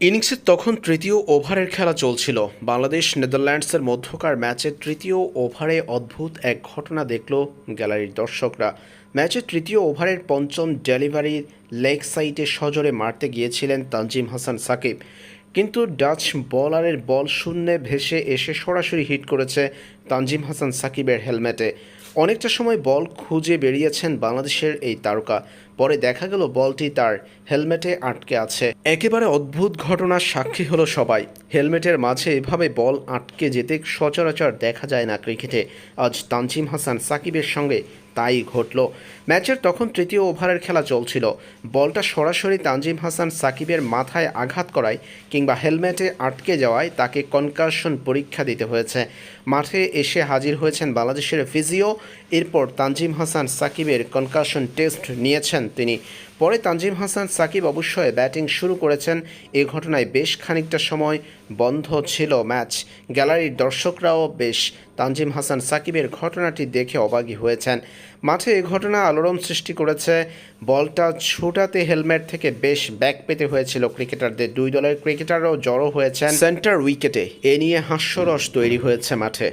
ইনিংসের তখন তৃতীয় ওভারের খেলা চলছিল। বাংলাদেশ নেদারল্যান্ডসের মধ্যকার ম্যাচের তৃতীয় ওভারে অদ্ভুত এক ঘটনা দেখল গ্যালারির দর্শকরা। ম্যাচের তৃতীয় ওভারের পঞ্চম ডেলিভারি লেগ সাইডে সজোরে মারতে গিয়েছিলেন তানজিম হাসান সাকিব। কিন্তু ডাচ বলারের বল শূন্যে ভেসে এসে সরাসরি হিট করেছে তানজিম হাসান সাকিবের হেলমেটে। অনেকটা সময় বল খুঁজে বেরিয়েছেন বাংলাদেশের এই তারকা। পরে দেখা গেল বলটি তার হেলমেটে আটকে আছে। একেবারে অদ্ভুত ঘটনার সাক্ষী হলো সবাই। হেলমেটের মাঝে এভাবে বল আটকে যেতে সচরাচর দেখা যায় না ক্রিকেটে। আজ তানজিম হাসান সাকিবের সঙ্গে তাই ঘটল। ম্যাচের তখন তৃতীয় ওভারের খেলা চলছিল। বলটা সরাসরি তানজিম হাসান সাকিবের মাথায় আঘাত করায় কিংবা হেলমেটে আটকে যাওয়ায় তাকে কনকাশন পরীক্ষা দিতে হয়েছে। মাঠে এসে হাজির হয়েছেন বাংলাদেশের ফিজিও। এরপর তানজিম হাসান সাকিবের কনকাশন টেস্ট নিয়েছেন তিনি। পরে তানজিম হাসান সাকিব অবশ্যই ব্যাটিং শুরু করেছেন। এ ঘটনায় বেশ খানিকটা সময় বন্ধ ছিল ম্যাচ। গ্যালারির দর্শকরাও বেশ তানজিম হাসান সাকিবের ঘটনাটি দেখে অবাগী হয়েছেন। মাঠে এ ঘটনা আলোড়ন সৃষ্টি করেছে। বলটা ছোটাতে হেলমেট থেকে বেশ ব্যাক পেতে হয়েছিল ক্রিকেটারদের। দুই দলের ক্রিকেটাররাও জড়ো হয়েছেন। সেন্টার উইকেটে। এ নিয়ে হাস্যরস তৈরি হয়েছে মাঠে।